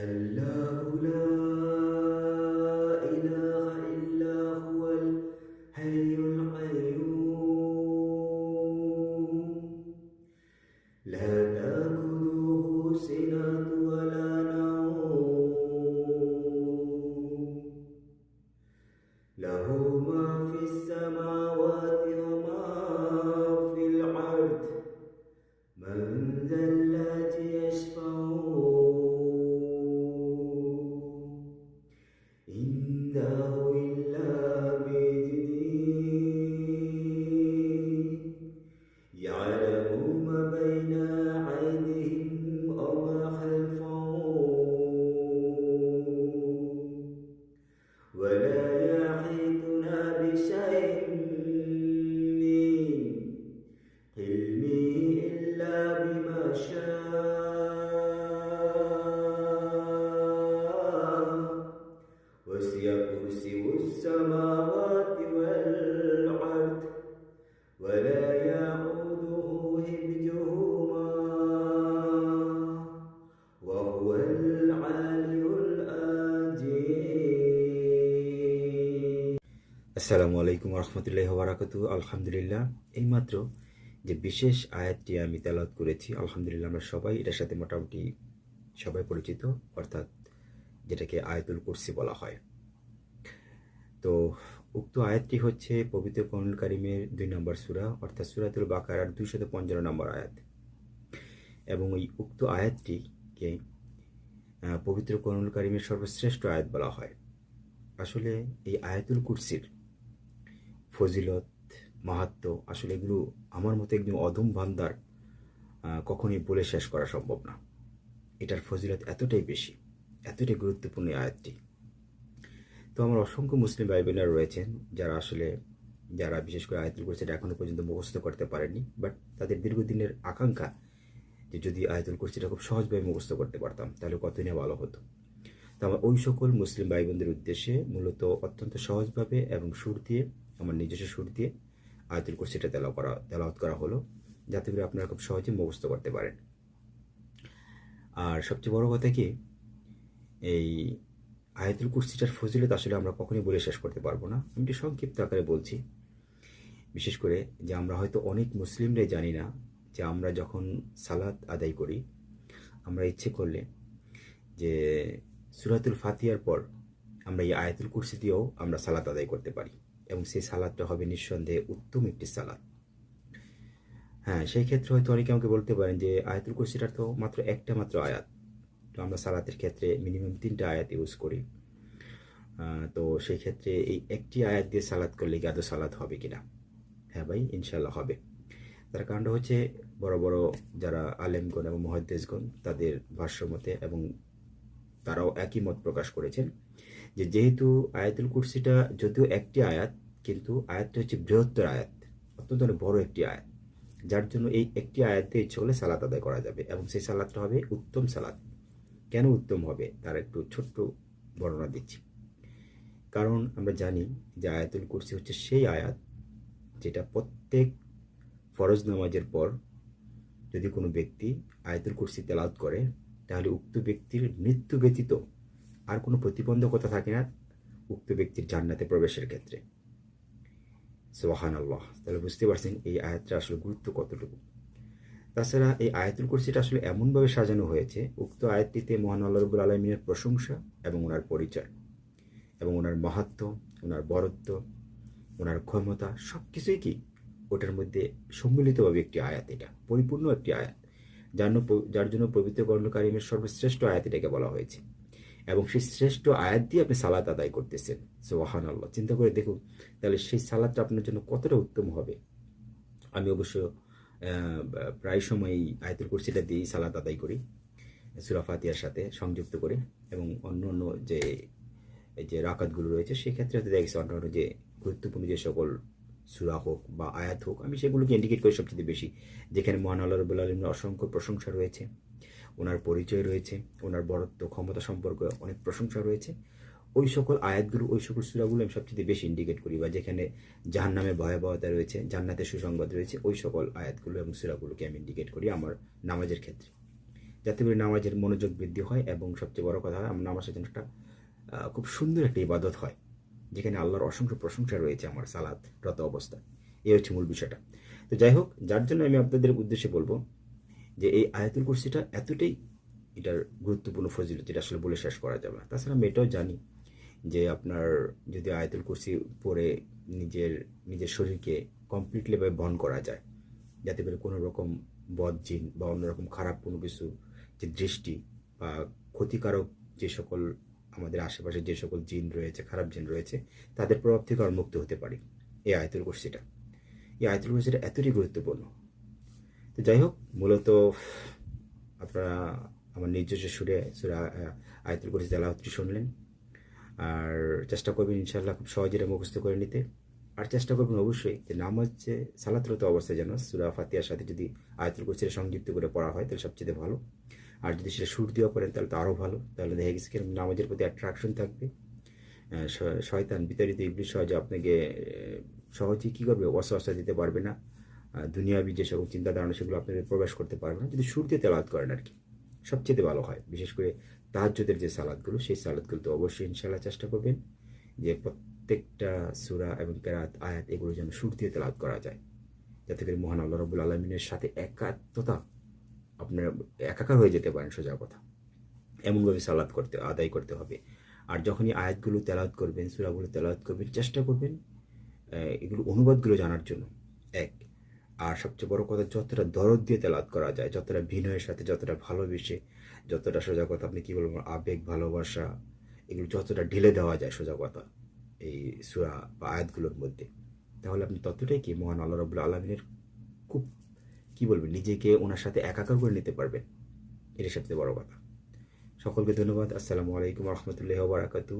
الله لا عنده إلا بإذنه. يعلم ما بين أيديهم وما خلفهم. ولا আসসালামু আলাইকুম রহমতুল্লাহ বারাকাতু আলহামদুলিল্লাহ, এইমাত্র যে বিশেষ আয়াতটি আমি তেলাওয়াত করেছি, আলহামদুলিল্লাহ আমরা সবাই এটার সাথে মোটামুটি সবাই পরিচিত, অর্থাৎ যেটাকে আয়াতুল কুরসি বলা হয়। তো উক্ত আয়াতটি হচ্ছে পবিত্র কনুল কারিমের দুই নম্বর সুরা, অর্থাৎ সুরাতুল বাকারার দুইশত পঞ্চান্ন নম্বর আয়াত। এবং ওই উক্ত আয়াতটিকে পবিত্র কনুল কারিমের সর্বশ্রেষ্ঠ আয়াত বলা হয়। আসলে এই আয়াতুল কুরসির ফজিলত, মাহাত্ম, আসলে এগুলো আমার মতো একদম অধম ভান্ডার কখনই বলে শেষ করা সম্ভব না। এটার ফজিলত এতটাই বেশি, এতটাই গুরুত্বপূর্ণ আয়াতটি। তো আমার অসংখ্য মুসলিম ভাই বোনেরা রয়েছেন যারা আসলে, যারা বিশেষ করে আয়াতুল কুরসিটা এখনও পর্যন্ত মুখস্থ করতে পারেনি বাট তাদের দীর্ঘদিনের আকাঙ্ক্ষা যে যদি আয়াতুল কুরসিটা খুব সহজভাবে মুখস্থ করতে পারতাম, তাহলে কতই না ভালো হতো। তো আমার ওই সকল মুসলিম ভাই বোনদের উদ্দেশ্যে মূলত অত্যন্ত সহজভাবে এবং সুর দিয়ে আমার নিজস্ব সুর দিয়ে আয়তুল কুরসিটা তেলাও করা, তেলাওয়াত করা হলো, যাতে করে আপনারা খুব সহজে মুখস্থ করতে পারেন। আর সবচেয়ে বড় কথা কি, এই আয়াতুল কুরসিটার ফজিলত আসলে আমরা কখনোই বলে শেষ করতে পারব না। আমি একটু সংক্ষিপ্ত আকারে বলছি। বিশেষ করে যে আমরা হয়তো অনেক মুসলিমরাই জানি না যে আমরা যখন সালাত আদায় করি, আমরা ইচ্ছে করলে যে সুরাতুল ফাতিয়ার পর আমরা এই আয়াতুল কুরসি দিয়েও আমরা সালাত আদায় করতে পারি। এবং সেই সালাদটা হবে নিঃসন্দেহে উত্তম একটি সালাদ। হ্যাঁ সেই ক্ষেত্রে হয়তো অনেকে আমাকে বলতে পারেন যে, আয়াতুল কুরসিটার তো মাত্র একটা মাত্র আয়াত। তো আমরা সালাতের ক্ষেত্রে মিনিমাম তিনটা আয়াত ইউজ করি। তো সেই ক্ষেত্রে এই একটি আয়াত দিয়ে সালাদ করলে কি আদৌ সালাদ হবে কিনা? হ্যাঁ ভাই ইনশাল্লাহ হবে। তার কারণটা হচ্ছে বড় বড় যারা আলেমগণ এবং মহাদ্দেশগণ তাদের ভাষ্যমতে এবং তারাও একই মত প্রকাশ করেছেন। যে যেহেতু আয়াতুল কুরসিটা যদিও একটি আয়াত, কিন্তু আয়াতটা হচ্ছে বৃহত্তর আয়াত, অত্যন্ত বড় একটি আয়াত, যার জন্য এই একটি আয়াতে ইচ্ছে হলে সালাত আদায় করা যাবে এবং সেই সালাদটা হবে উত্তম সালাদ কেন উত্তম হবে? তার একটু ছোট্ট বর্ণনা দিচ্ছি। কারণ আমরা জানি যে আয়াতুল কুরসি হচ্ছে সেই আয়াত যেটা প্রত্যেক ফরজ নামাজের পর যদি কোনো ব্যক্তি আয়াতুল কুরসি তেলাওয়াত করে, তাহলে উক্ত ব্যক্তির মৃত্যু ব্যতীত আর কোনো প্রতিবন্ধকতা থাকে না উক্ত ব্যক্তির জান্নাতে প্রবেশের ক্ষেত্রে। সোহান আল্লাহ তাহলে বুঝতে পারছেন এই আয়াতটা আসলে গুরুত্ব কতটুকু। তাছাড়া এই আয়াতুল কুরসিটা আসলে এমনভাবে সাজানো হয়েছে, উক্ত আয়াতটিতে মহান আল্লাহ রবুল আলমিনের প্রশংসা এবং ওনার পরিচয় এবং ওনার মাহাত্ম, ওনার বরত্ব, ওনার ক্ষমতা সব কিছুই কি ওটার মধ্যে সম্মিলিতভাবে একটি আয়াত এটা, পরিপূর্ণ একটি আয়াত। যার যার জন্য পবিত্র কর্ণকারিমের সর্বশ্রেষ্ঠ আয়াত এটাকে বলা হয়েছে। এবং সেই শ্রেষ্ঠ আয়াত দিয়ে আপনি সালাত আদায় করতেছেন। সোহান আল্লাহ চিন্তা করে দেখুন, তাহলে সেই সালাদটা আপনার জন্য কতটা উত্তম হবে? আমি অবশ্য প্রায় সময়ই আয়াতুল কুরসিটা দিয়েই সালাত আদায় করি, সুরা ফাতিহার সাথে সংযুক্ত করে এবং অন্য অন্য যে যে রাকাতগুলো রয়েছে সেক্ষেত্রে হয়তো দেখা গেছে অন্যান্য যে গুরুত্বপূর্ণ যে সকল সুরা হোক বা আয়াত হোক, আমি সেগুলোকে ইন্ডিকেট করি সবচেয়ে বেশি। যেখানে মহান আল্লাহ রবুল্লা আলমের অসংখ্য প্রশংসা রয়েছে। ওনার পরিচয় রয়েছে, ওনার বরত্ব ক্ষমতা সম্পর্কে অনেক প্রশংসা রয়েছে। ওই সকল আয়াতগুলো, ওই সকল সুরাগুলো আমি সবচেয়ে বেশি ইন্ডিকেট করি বা যেখানে জাহান্নামের ভয়াবহতা রয়েছে জান্নাতের সুসংবাদ রয়েছে, ওই সকল আয়াতগুলো এবং সুরাগুলোকে আমি ইন্ডিকেট করি আমার নামাজের ক্ষেত্রে। যাতে করে নামাজের মনোযোগ বৃদ্ধি হয় এবং সবচেয়ে বড় কথা হয় আমার নামাজের জন্য একটা খুব সুন্দর একটা ইবাদত হয়, যেখানে আল্লাহর অসংখ্য প্রশংসা রয়েছে আমার সালাদ রত অবস্থায়। এই হচ্ছে মূল বিষয়টা। তো যাই হোক, যার জন্য আমি আপনাদের উদ্দেশ্যে বলব যে এই আয়াতুল কুরসিটা এতটাই এটার গুরুত্বপূর্ণ ফজিলত যেটা আসলে বলে শেষ করা যাবে না। তাছাড়া আমি এটাও জানি যে আপনার যদি আয়াতুল কুরসি পরে নিজের নিজের শরীরকে কমপ্লিটলি ভাবে বহন করা যায়, যাতে করে কোনো রকম বদ জিন বা অন্যরকম খারাপ কোনো কিছু, যে দৃষ্টি বা ক্ষতিকারক যে সকল আমাদের আশেপাশে যে সকল জিন রয়েছে, খারাপ জিন রয়েছে, তাদের প্রভাব থেকে আমরা মুক্ত হতে পারি এই আয়তুল কুরসিটা। এই আয়তুল কুরসিটা এতটাই গুরুত্বপূর্ণ তো যাই হোক, মূলত আপনারা আমার নিজস্ব সুরে সুরে আয়াতুল কুরসি তেলাওয়াতটি শুনলেন। আর চেষ্টা করবেন ইনশাল্লাহ খুব সহজে এটা মুখস্থ করে নিতে। আর চেষ্টা করবেন অবশ্যই যে নামাজ যে সালাতরত অবস্থায় যেন সুরা ফাতিয়ার সাথে যদি আয়াতুল কুরসির সংযুক্ত করে পড়া হয়, তাহলে সবচেয়ে ভালো। আর যদি সেটা সুর দিয়েও পড়েন, তাহলে তো আরও ভালো। তাহলে দেখা গেছে কীরকম নামাজের প্রতি অ্যাট্রাকশন থাকবে। শয়তান বিতাড়িত ইবলিশ সহজে আপনাকে সহজেই কী করবে? অস্বস্থা দিতে পারবে না। দুনিয়াবি যে চিন্তা ধারণা সেগুলো আপনাদের প্রবেশ করতে পারবে না। যদি দিয়ে তেলাওয়াত করেন আর কি, সবচেয়ে ভালো হয়। বিশেষ করে তাহাজ্জুদের যে সালাদগুলো সেই সালাদগুলো তো অবশ্যই ইনশাল্লাহ চেষ্টা করবেন যে প্রত্যেকটা সুরা এবং কেরাত, আয়াত এগুলো যেন দিয়ে তেলাওয়াত করা যায়। যাতে করে মহান আল্লাহ রবুল আলমিনের সাথে একাত্মতা আপনার একাকার হয়ে যেতে পারেন সোজা কথা। এমনভাবে সালাদ করতে, আদায় করতে হবে। আর যখনই আয়াতগুলো তেলাওয়াত করবেন, সুরাগুলো তেলাওয়াত করবেন, চেষ্টা করবেন এগুলো অনুবাদগুলো জানার জন্য। এক আর সবচেয়ে বড় কথা যতটা দরদ দিয়ে তেলাওয়াত করা যায়, যতটা বিনয়ের সাথে, যতটা ভালোবেসে, যতটা সোজা কথা আপনি কী বলবেন আবেগ, ভালোবাসা, এগুলো যতটা ঢেলে দেওয়া যায় সোজা কথা এই সুরা বা আয়াতগুলোর মধ্যে। তাহলে আপনি ততটাই কি মহান আল্লাহ রবুল্লা আলমিনের খুব, কি বলবেন নিজেকে ওনার সাথে একাকার করে নিতে পারবেন। এটাই সবচেয়ে বড় কথা। সকলকে ধন্যবাদ। আসসালামু আলাইকুম রহমতুল্লাহ বারাকাতু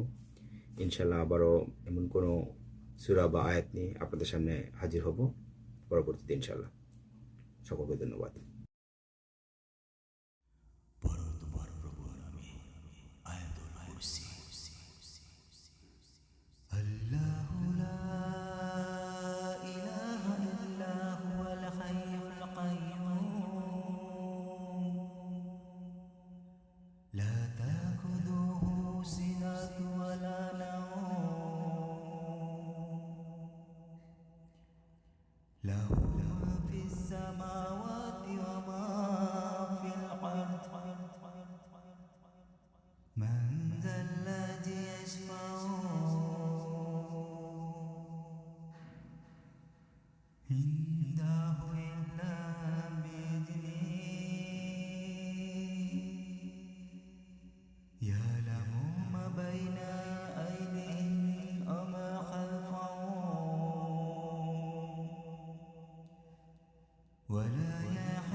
ইনশাল্লাহ আবারও এমন কোনো সুরা বা আয়াত নিয়ে আপনাদের সামনে হাজির হব। পরবর্তীতে ইনশাল্লাহ সকলকে ধন্যবাদ। له ما في السماوات وما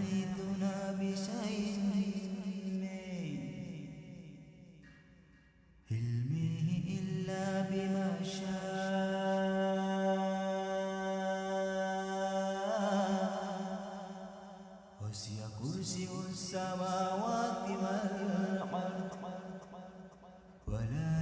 يحيطنا بشيء علمه إلا بما شاء. وسع كرسي السماوات والأرض. ولا